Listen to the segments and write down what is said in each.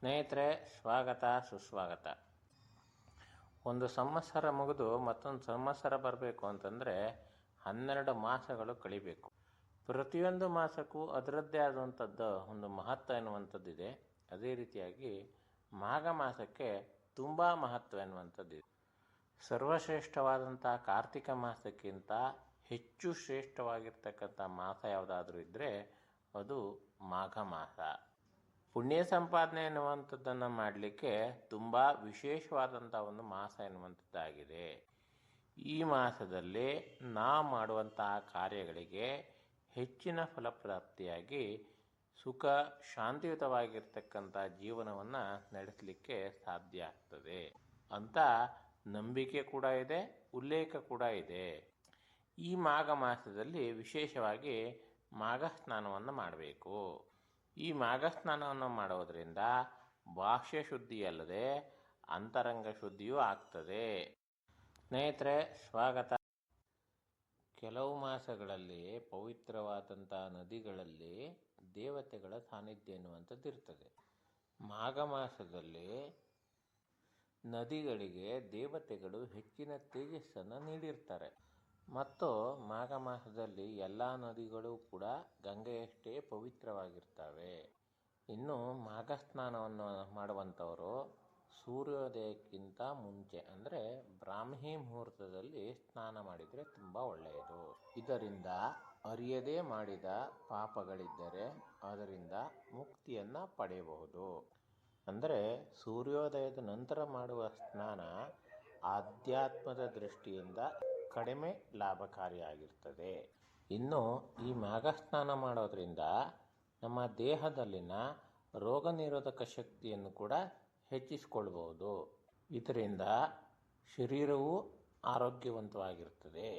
ಸ್ನೇಹಿತರೆ, ಸ್ವಾಗತ, ಸುಸ್ವಾಗತ. ಒಂದು ಸಂವತ್ಸರ ಮುಗಿದು ಮತ್ತೊಂದು ಸಂವತ್ಸರ ಬರಬೇಕು ಅಂತಂದರೆ ಹನ್ನೆರಡು ಮಾಸಗಳು ಕಳಿಬೇಕು. ಪ್ರತಿಯೊಂದು ಮಾಸಕ್ಕೂ ಅದರದ್ದೇ ಆದಂಥದ್ದು ಒಂದು ಮಹತ್ವ ಎನ್ನುವಂಥದ್ದಿದೆ. ಅದೇ ರೀತಿಯಾಗಿ ಮಾಘ ಮಾಸಕ್ಕೆ ತುಂಬ ಮಹತ್ವ ಎನ್ನುವಂಥದ್ದಿದೆ. ಸರ್ವಶ್ರೇಷ್ಠವಾದಂಥ ಕಾರ್ತಿಕ ಮಾಸಕ್ಕಿಂತ ಹೆಚ್ಚು ಶ್ರೇಷ್ಠವಾಗಿರ್ತಕ್ಕಂಥ ಮಾಸ ಯಾವುದಾದ್ರೂ ಇದ್ದರೆ ಅದು ಮಾಘ ಮಾಸ. ಪುಣ್ಯ ಸಂಪಾದನೆ ಎನ್ನುವಂಥದ್ದನ್ನು ಮಾಡಲಿಕ್ಕೆ ತುಂಬ ವಿಶೇಷವಾದಂಥ ಒಂದು ಮಾಸ ಎನ್ನುವಂಥದ್ದಾಗಿದೆ. ಈ ಮಾಸದಲ್ಲಿ ನಾ ಮಾಡುವಂತಹ ಕಾರ್ಯಗಳಿಗೆ ಹೆಚ್ಚಿನ ಫಲಪ್ರಾಪ್ತಿಯಾಗಿ ಸುಖ ಶಾಂತಿಯುತವಾಗಿರ್ತಕ್ಕಂಥ ಜೀವನವನ್ನು ನಡೆಸಲಿಕ್ಕೆ ಸಾಧ್ಯ ಆಗ್ತದೆ ಅಂತ ನಂಬಿಕೆ ಕೂಡ ಇದೆ, ಉಲ್ಲೇಖ ಕೂಡ ಇದೆ. ಈ ಮಾಘ ಮಾಸದಲ್ಲಿ ವಿಶೇಷವಾಗಿ ಮಾಘ ಸ್ನಾನವನ್ನು ಮಾಡಬೇಕು. ಈ ಮಾಘ ಸ್ನಾನವನ್ನು ಮಾಡೋದರಿಂದ ಬಾಹ್ಯ ಶುದ್ಧಿಯಲ್ಲದೆ ಅಂತರಂಗ ಶುದ್ಧಿಯೂ ಆಗ್ತದೆ. ಸ್ನೇಹಿತರೆ, ಸ್ವಾಗತ. ಕೆಲವು ಮಾಸಗಳಲ್ಲಿ ಪವಿತ್ರವಾದಂಥ ನದಿಗಳಲ್ಲಿ ದೇವತೆಗಳ ಸಾನ್ನಿಧ್ಯ ಎನ್ನುವಂಥದ್ದು ಇರ್ತದೆ. ಮಾಘ ಮಾಸದಲ್ಲಿ ನದಿಗಳಿಗೆ ದೇವತೆಗಳು ಹೆಚ್ಚಿನ ತೇಜಸ್ಸನ್ನು ನೀಡಿರ್ತಾರೆ. ಮತ್ತು ಮಾಘ ಮಾಸದಲ್ಲಿ ಎಲ್ಲ ನದಿಗಳು ಕೂಡ ಗಂಗೆಯಷ್ಟೇ ಪವಿತ್ರವಾಗಿರ್ತವೆ. ಇನ್ನು ಮಾಘ ಸ್ನಾನವನ್ನು ಮಾಡುವಂಥವರು ಸೂರ್ಯೋದಯಕ್ಕಿಂತ ಮುಂಚೆ, ಅಂದರೆ ಬ್ರಾಹ್ಮಿ ಮುಹೂರ್ತದಲ್ಲಿ ಸ್ನಾನ ಮಾಡಿದರೆ ತುಂಬ ಒಳ್ಳೆಯದು. ಇದರಿಂದ ಅರಿಯದೇ ಮಾಡಿದ ಪಾಪಗಳಿದ್ದರೆ ಅದರಿಂದ ಮುಕ್ತಿಯನ್ನು ಪಡೆಯಬಹುದು. ಅಂದರೆ ಸೂರ್ಯೋದಯದ ನಂತರ ಮಾಡುವ ಸ್ನಾನ ಆಧ್ಯಾತ್ಮದ ದೃಷ್ಟಿಯಿಂದ ಕಡಿಮೆ ಲಾಭಕಾರಿಯಾಗಿರ್ತದೆ. ಇನ್ನು ಈ ಮಾಘ ಸ್ನಾನ ಮಾಡೋದ್ರಿಂದ ನಮ್ಮ ದೇಹದಲ್ಲಿನ ರೋಗ ನಿರೋಧಕ ಶಕ್ತಿಯನ್ನು ಕೂಡ ಹೆಚ್ಚಿಸಿಕೊಳ್ಬೋದು ಇದರಿಂದ ಶರೀರವು ಆರೋಗ್ಯವಂತವಾಗಿರ್ತದೆ.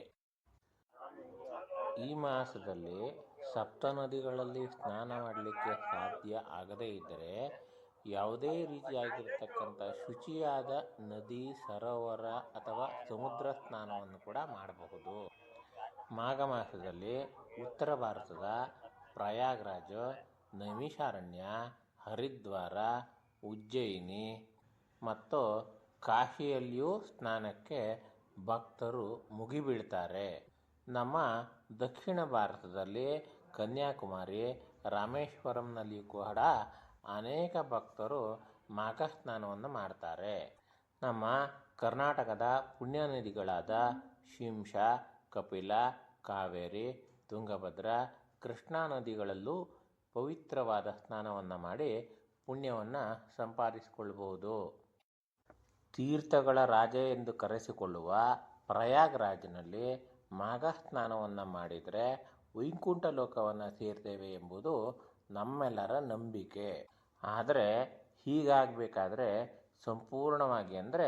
ಈ ಮಾಸದಲ್ಲಿ ಸಪ್ತ ನದಿಗಳಲ್ಲಿ ಸ್ನಾನ ಮಾಡಲಿಕ್ಕೆ ಸಾಧ್ಯ ಆಗದೇ ಇದ್ದರೆ ಯಾವುದೇ ರೀತಿಯಾಗಿರ್ತಕ್ಕಂಥ ಶುಚಿಯಾದ ನದಿ, ಸರೋವರ ಅಥವಾ ಸಮುದ್ರ ಸ್ನಾನವನ್ನು ಕೂಡ ಮಾಡಬಹುದು. ಮಾಘ ಮಾಸದಲ್ಲಿ ಉತ್ತರ ಭಾರತದ ಪ್ರಯಾಗ್ರಾಜ್, ನೈಮಿಷಾರಣ್ಯ, ಹರಿದ್ವಾರ, ಉಜ್ಜಯಿನಿ ಮತ್ತು ಕಾಶಿಯಲ್ಲಿಯೂ ಸ್ನಾನಕ್ಕೆ ಭಕ್ತರು ಮುಗಿಬೀಳ್ತಾರೆ. ನಮ್ಮ ದಕ್ಷಿಣ ಭಾರತದಲ್ಲಿ ಕನ್ಯಾಕುಮಾರಿ, ರಾಮೇಶ್ವರಂನಲ್ಲಿಯೂ ಕೂಡ ಅನೇಕ ಭಕ್ತರು ಮಾಘ ಸ್ನಾನವನ್ನು ಮಾಡ್ತಾರೆ. ನಮ್ಮ ಕರ್ನಾಟಕದ ಪುಣ್ಯ ನದಿಗಳಾದ ಶಿಂಷಾ ಕಪಿಲ, ಕಾವೇರಿ, ತುಂಗಭದ್ರ, ಕೃಷ್ಣಾ ನದಿಗಳಲ್ಲೂ ಪವಿತ್ರವಾದ ಸ್ನಾನವನ್ನು ಮಾಡಿ ಪುಣ್ಯವನ್ನು ಸಂಪಾದಿಸಿಕೊಳ್ಳಬಹುದು. ತೀರ್ಥಗಳ ರಾಜ ಎಂದು ಕರೆಸಿಕೊಳ್ಳುವ ಪ್ರಯಾಗ್ರಾಜ್ನಲ್ಲಿ ಮಾಘ ಸ್ನಾನವನ್ನು ಮಾಡಿದರೆ ವೈಕುಂಠ ಲೋಕವನ್ನು ಸೇರ್ತೇವೆ ಎಂಬುದು ನಮ್ಮೆಲ್ಲರ ನಂಬಿಕೆ. ಆದರೆ ಹೀಗಾಗಬೇಕಾದ್ರೆ ಸಂಪೂರ್ಣವಾಗಿ ಅಂದರೆ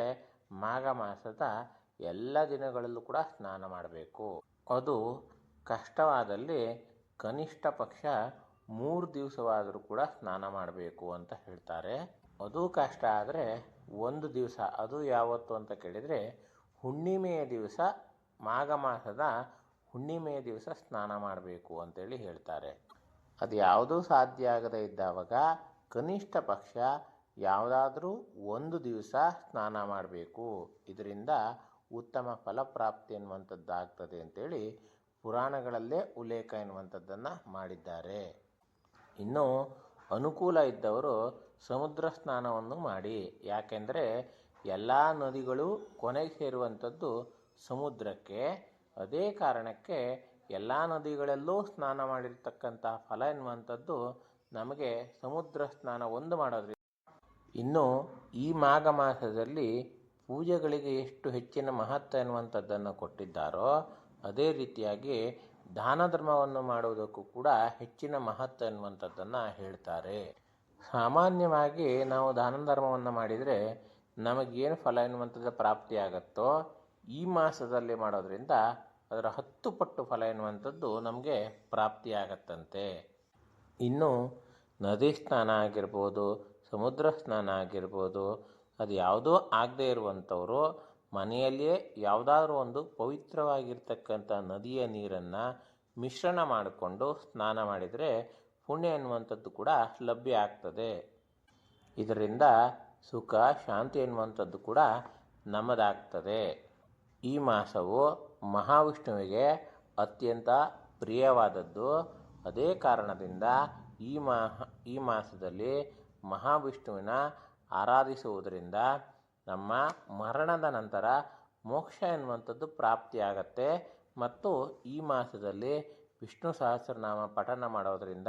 ಮಾಘ ಮಾಸದ ಎಲ್ಲ ದಿನಗಳಲ್ಲೂ ಕೂಡ ಸ್ನಾನ ಮಾಡಬೇಕು. ಅದು ಕಷ್ಟವಾದಲ್ಲಿ ಕನಿಷ್ಠ ಪಕ್ಷ ಮೂರು ದಿವಸವಾದರೂ ಕೂಡ ಸ್ನಾನ ಮಾಡಬೇಕು ಅಂತ ಹೇಳ್ತಾರೆ. ಅದು ಕಷ್ಟ ಆದರೆ ಒಂದು ದಿವಸ, ಅದು ಯಾವತ್ತು ಅಂತ ಕೇಳಿದರೆ ಹುಣ್ಣಿಮೆಯ ದಿವಸ, ಮಾಘ ಮಾಸದ ಹುಣ್ಣಿಮೆಯ ದಿವಸ ಸ್ನಾನ ಮಾಡಬೇಕು ಅಂತೇಳಿ ಹೇಳ್ತಾರೆ. ಅದು ಯಾವುದೂ ಸಾಧ್ಯ ಆಗದೇ ಇದ್ದಾವಾಗ ಕನಿಷ್ಠ ಪಕ್ಷ ಯಾವುದಾದರೂ ಒಂದು ದಿವಸ ಸ್ನಾನ ಮಾಡಬೇಕು. ಇದರಿಂದ ಉತ್ತಮ ಫಲಪ್ರಾಪ್ತಿ ಎನ್ನುವಂಥದ್ದಾಗ್ತದೆ ಅಂತೇಳಿ ಪುರಾಣಗಳಲ್ಲೇ ಉಲ್ಲೇಖ ಎನ್ನುವಂಥದ್ದನ್ನು ಮಾಡಿದ್ದಾರೆ. ಇನ್ನು ಅನುಕೂಲ ಇದ್ದವರು ಸಮುದ್ರ ಸ್ನಾನವನ್ನು ಮಾಡಿ. ಯಾಕೆಂದರೆ ಎಲ್ಲ ನದಿಗಳು ಕೊನೆಗೆ ಸೇರುವಂಥದ್ದು ಸಮುದ್ರಕ್ಕೆ. ಅದೇ ಕಾರಣಕ್ಕೆ ಎಲ್ಲ ನದಿಗಳಲ್ಲೂ ಸ್ನಾನ ಮಾಡಿರ್ತಕ್ಕಂಥ ಫಲ ಎನ್ನುವಂಥದ್ದು ನಮಗೆ ಸಮುದ್ರ ಸ್ನಾನ ಒಂದು ಮಾಡೋದ್ರಿಂದ. ಇನ್ನು ಈ ಮಾಘ ಮಾಸದಲ್ಲಿ ಪೂಜೆಗಳಿಗೆ ಎಷ್ಟು ಹೆಚ್ಚಿನ ಮಹತ್ವ ಎನ್ನುವಂಥದ್ದನ್ನು ಕೊಟ್ಟಿದ್ದಾರೋ, ಅದೇ ರೀತಿಯಾಗಿ ದಾನ ಧರ್ಮವನ್ನು ಮಾಡುವುದಕ್ಕೂ ಕೂಡ ಹೆಚ್ಚಿನ ಮಹತ್ವ ಎನ್ನುವಂಥದ್ದನ್ನು ಹೇಳ್ತಾರೆ. ಸಾಮಾನ್ಯವಾಗಿ ನಾವು ದಾನ ಧರ್ಮವನ್ನು ಮಾಡಿದರೆ ನಮಗೇನು ಫಲ ಎನ್ನುವಂಥದ್ದು ಪ್ರಾಪ್ತಿಯಾಗತ್ತೋ, ಈ ಮಾಸದಲ್ಲಿ ಮಾಡೋದ್ರಿಂದ ಅದರ ಹತ್ತು ಪಟ್ಟು ಫಲ ಎನ್ನುವಂಥದ್ದು ನಮಗೆ ಪ್ರಾಪ್ತಿಯಾಗತ್ತಂತೆ. ಇನ್ನು ನದಿ ಸ್ನಾನ ಆಗಿರ್ಬೋದು, ಸಮುದ್ರ ಸ್ನಾನ ಆಗಿರ್ಬೋದು, ಅದು ಯಾವುದೋ ಆಗದೇ ಇರುವಂಥವರು ಮನೆಯಲ್ಲಿಯೇ ಯಾವುದಾದ್ರೂ ಒಂದು ಪವಿತ್ರವಾಗಿರ್ತಕ್ಕಂಥ ನದಿಯ ನೀರನ್ನು ಮಿಶ್ರಣ ಮಾಡಿಕೊಂಡು ಸ್ನಾನ ಮಾಡಿದರೆ ಪುಣ್ಯ ಎನ್ನುವಂಥದ್ದು ಕೂಡ ಲಭ್ಯ ಆಗ್ತದೆ. ಇದರಿಂದ ಸುಖ, ಶಾಂತಿ ಎನ್ನುವಂಥದ್ದು ಕೂಡ ನಮ್ಮದಾಗ್ತದೆ. ಈ ಮಾಸವು ಮಹಾವಿಷ್ಣುವಿಗೆ ಅತ್ಯಂತ ಪ್ರಿಯವಾದದ್ದು. ಅದೇ ಕಾರಣದಿಂದ ಈ ಮಾಹ, ಈ ಮಾಸದಲ್ಲಿ ಮಹಾವಿಷ್ಣುವಿನ ಆರಾಧಿಸುವುದರಿಂದ ನಮ್ಮ ಮರಣದ ನಂತರ ಮೋಕ್ಷ ಎನ್ನುವಂಥದ್ದು ಪ್ರಾಪ್ತಿಯಾಗತ್ತೆ. ಮತ್ತು ಈ ಮಾಸದಲ್ಲಿ ವಿಷ್ಣು ಸಹಸ್ರನಾಮ ಪಠನ ಮಾಡೋದರಿಂದ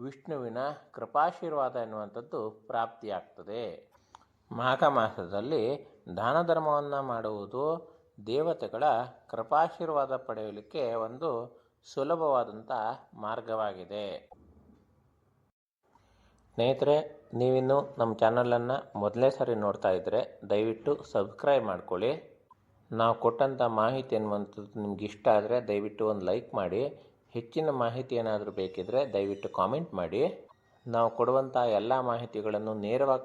ವಿಷ್ಣುವಿನ ಕೃಪಾಶೀರ್ವಾದ ಎನ್ನುವಂಥದ್ದು ಪ್ರಾಪ್ತಿಯಾಗ್ತದೆ. ಮಾಘ ಮಾಸದಲ್ಲಿ ದಾನ ಧರ್ಮವನ್ನು ಮಾಡುವುದು ದೇವತೆಗಳ ಕೃಪಾಶೀರ್ವಾದ ಪಡೆಯಲಿಕ್ಕೆ ಒಂದು ಸುಲಭವಾದಂಥ ಮಾರ್ಗವಾಗಿದೆ. ಸ್ನೇಹಿತರೆ, ನೀವಿನ್ನು ನಮ್ಮ ಚಾನಲನ್ನು ಮೊದಲನೇ ಸಾರಿ ನೋಡ್ತಾ ಇದ್ದರೆ ದಯವಿಟ್ಟು ಸಬ್ಸ್ಕ್ರೈಬ್ ಮಾಡ್ಕೊಳ್ಳಿ. ನಾವು ಕೊಟ್ಟಂಥ ಮಾಹಿತಿ ಅನ್ನುವಂಥದ್ದು ನಿಮ್ಗೆ ಇಷ್ಟ ಆದರೆ ದಯವಿಟ್ಟು ಒಂದು ಲೈಕ್ ಮಾಡಿ. ಹೆಚ್ಚಿನ ಮಾಹಿತಿ ಏನಾದರೂ ಬೇಕಿದ್ದರೆ ದಯವಿಟ್ಟು ಕಾಮೆಂಟ್ ಮಾಡಿ. ನಾವು ಕೊಡುವಂಥ ಎಲ್ಲ ಮಾಹಿತಿಗಳನ್ನು ನೇರವಾಗಿ